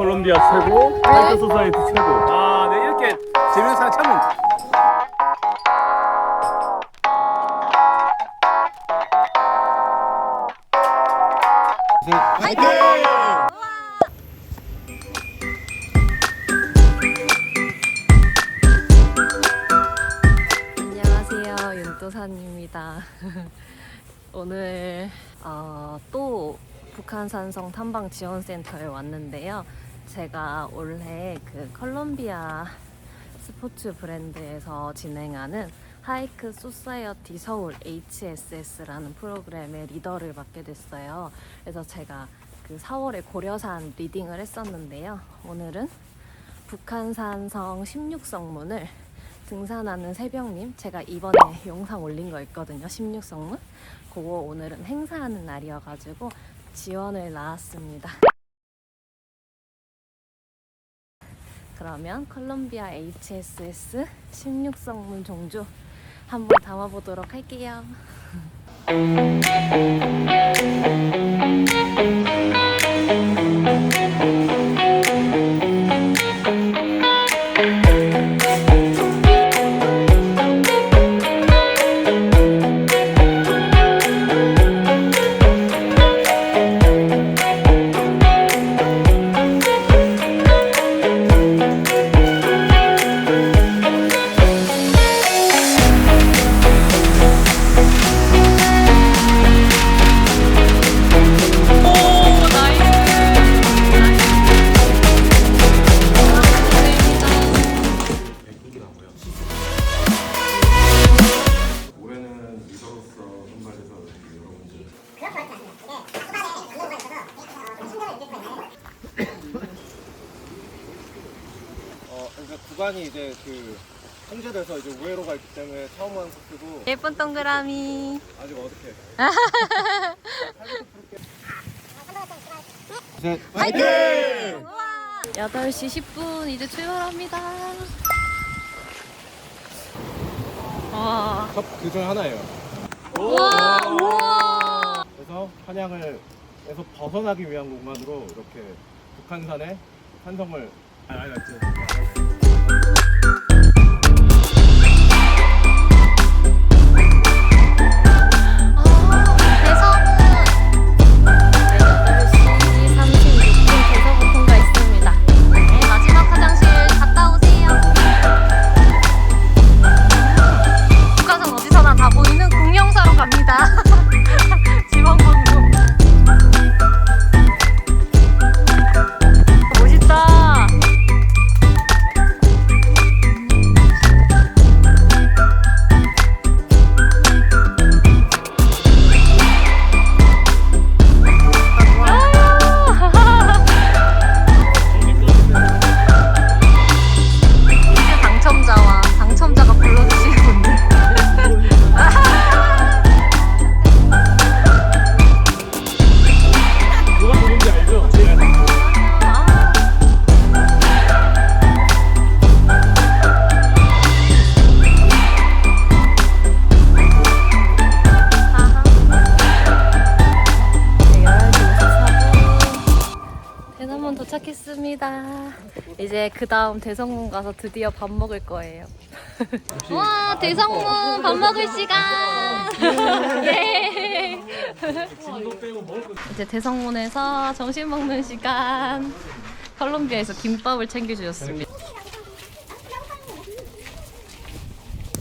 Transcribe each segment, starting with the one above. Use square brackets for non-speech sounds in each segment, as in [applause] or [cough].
콜롬비아 최고, 하이트 소사이티 최고. 아, 네 이렇게 재밌는 사람 참. 안녕하세요 윤도산입니다 [laughs] 오늘 어, 또 북한산성 탐방 지원센터에 왔는데요 제가 올해 그 컬럼비아 스포츠 브랜드에서 진행하는 하이크 소사이어티 서울 HSS라는 프로그램의 리더를 맡게 됐어요. 그래서 제가 그 4월에 고려산 리딩을 했었는데요. 오늘은 북한산성 16성문을 등산하는 새벽님 제가 이번에 영상 올린 거 있거든요. 16성문? 그거 오늘은 행사하는 날이어가지고 지원을 나왔습니다 그러면 컬럼비아 HSS 16성문 종주 한번 담아보도록 할게요 [laughs] 구간이 이제 그 통제돼서 이제 우회로 가 있기 때문에 처음 하는 코스고 예쁜 동그라미 아직 어색해. 화이팅! 8시 10분 이제 출발합니다. 와. 그 중에 하나예요. 우와, 우와. 그래서 한양을 에서 벗어나기 위한 공간으로 이렇게 북한산의 산성을 아니 아니 아 도착했습니다. 이제 그 다음 대성문 가서 드디어 밥 먹을 거예요. [laughs] 와, 대성문 밥 먹을 시간! 예! 이제 대성문에서 점심 먹는 시간. 컬럼비아에서 김밥을 챙겨주셨습니다.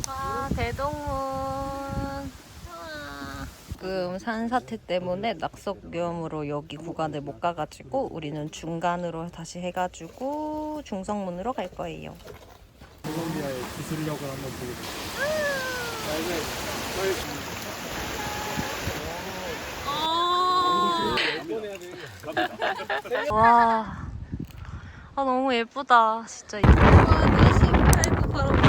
와, 대동문. 와. 지금 산사태 때문에 낙석 위험으로 여기 구간을 못 가가지고 우리는 중간으로 다시 해가지고 중성문으로 갈 거예요. 콜롬비아의 기술력을 한번 보겠습니다. 와, 아 너무 예쁘다. 진짜 이거. 4시 8분 바로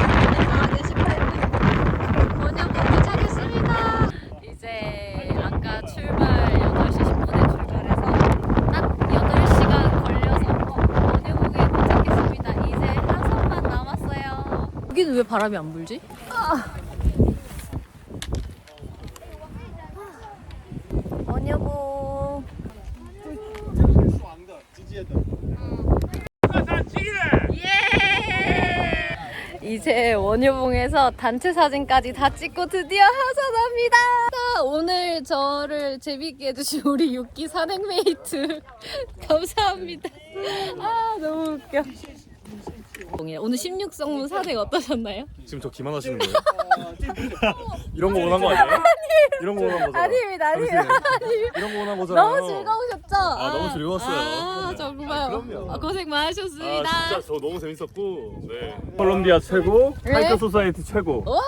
왜 바람이 안 불지? 아. 언여보. 예! 이제 원효봉에서 단체 사진까지 다 찍고 드디어 하산합니다. 오늘 저를 재밌게 해주신 우리 육기 산행메이트 [laughs] 감사합니다. 아 너무 웃겨. 오늘 16성문 산행 어떠셨나요? 지금 저 기만하시는 거예요? [laughs] 이런 거 원한 거 아니에요? 이런 거 원한 거죠? 아닙니다, 아닙니다. 이런 거 원한 거잖아요. 너무 즐거우셨죠? 아, 너무 즐거웠어요. 아, 정말 그럼요. 아, 고생 많으셨습니다. 아 진짜 저 너무 재밌었고 네. 콜롬비아 최고, 네. 파이터 소사이티 최고 와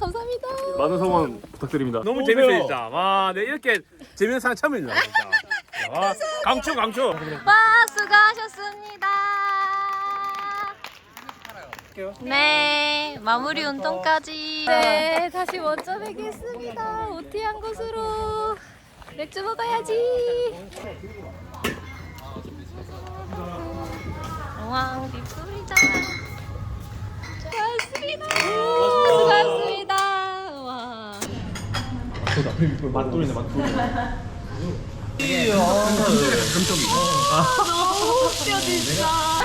감사합니다. 많은 성원 부탁드립니다 너무. 재밌어요 진짜 와 네 이렇게 재밌는 사람 처음이네요 진짜 와 강추 강추 와 수고하셨습니다. 네 마무리 운동까지. 네 다시 원점 뵙겠습니다. 오티한 곳으로 맥주 먹어야지. 왕 빗소리자. 수고하셨습니다. 수고하셨습니다. 와. 맛돌이네 맛돌이. 너무 웃겨 진짜.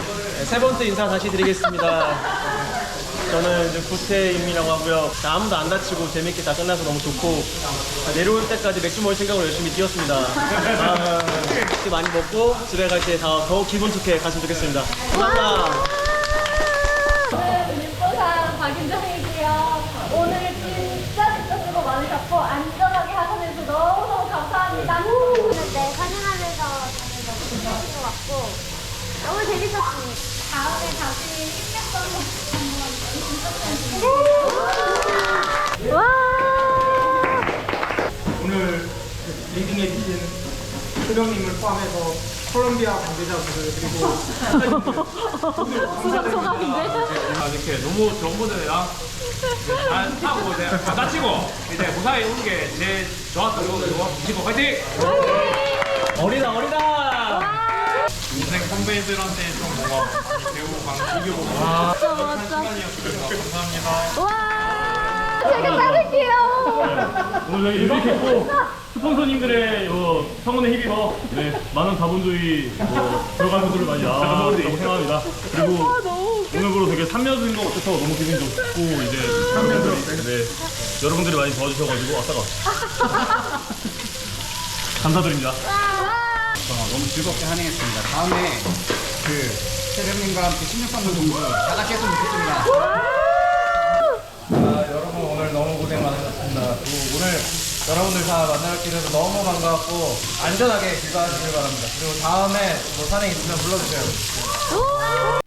세 번째 인사 다시 드리겠습니다. 저는 이제 구태임이라고 하고요. 자, 아무도 안 다치고 재밌게 다 끝나서 너무 좋고 자, 내려올 때까지 맥주 먹을 생각으로 열심히 뛰었습니다. 아, 많이 먹고 집에 갈때더 기분 좋게 갔으면 좋겠습니다. 감사합니다. 윤보상 박윤정이고요. 오늘 진짜 진짜 수고 많으셨고 안전하게 하선해서 너무너무 감사합니다. 네, 사진하면서 저는 너무 재밌는 것 같고 너무 재밌었습니다. 다음에 다시 힘냈던 와. 오늘 리딩해 주신 소령님을 포함해서 콜롬비아 관계자분들 그리고 소감 소감인데? 아, 이렇게 너무 좋은 분들이랑 잘 타고 이제 무사히 오는 게 제일 좋았던 거고 이거 화이팅! 어리다 어리다. 선배들한테 좀 뭔가 많이 배우고 강 이겨보고 맞아 맞아. 시간이었습니다. 감사합니다. 와. 제가 따를게요. 오늘 여기 이렇게 했고 스폰서님들의 어, 성원에 힘입어 네, 많은 자본주의 뭐, 들어간 것들을 많이 나왔다고 생각합니다. 그리고 오늘부로 되게 3년 된거 같아서 너무 기분이 좋고 이제 3년 네, 여러분들이 많이 도와주셔가지고 아싸가 [laughs] 감사드립니다. 어, 너무 즐겁게 한행했습니다. 다음에 그 세령님과 함께 16방문 동부 다 같이 했으면 좋겠습니다. 아, 여러분 오늘 너무 고생 많으셨습니다. 그리고 오늘 여러분들 다 만나뵙게 돼서 너무 반가웠고 안전하게 귀가하시길 바랍니다. 그리고 다음에 뭐 산행 있으면 불러주세요.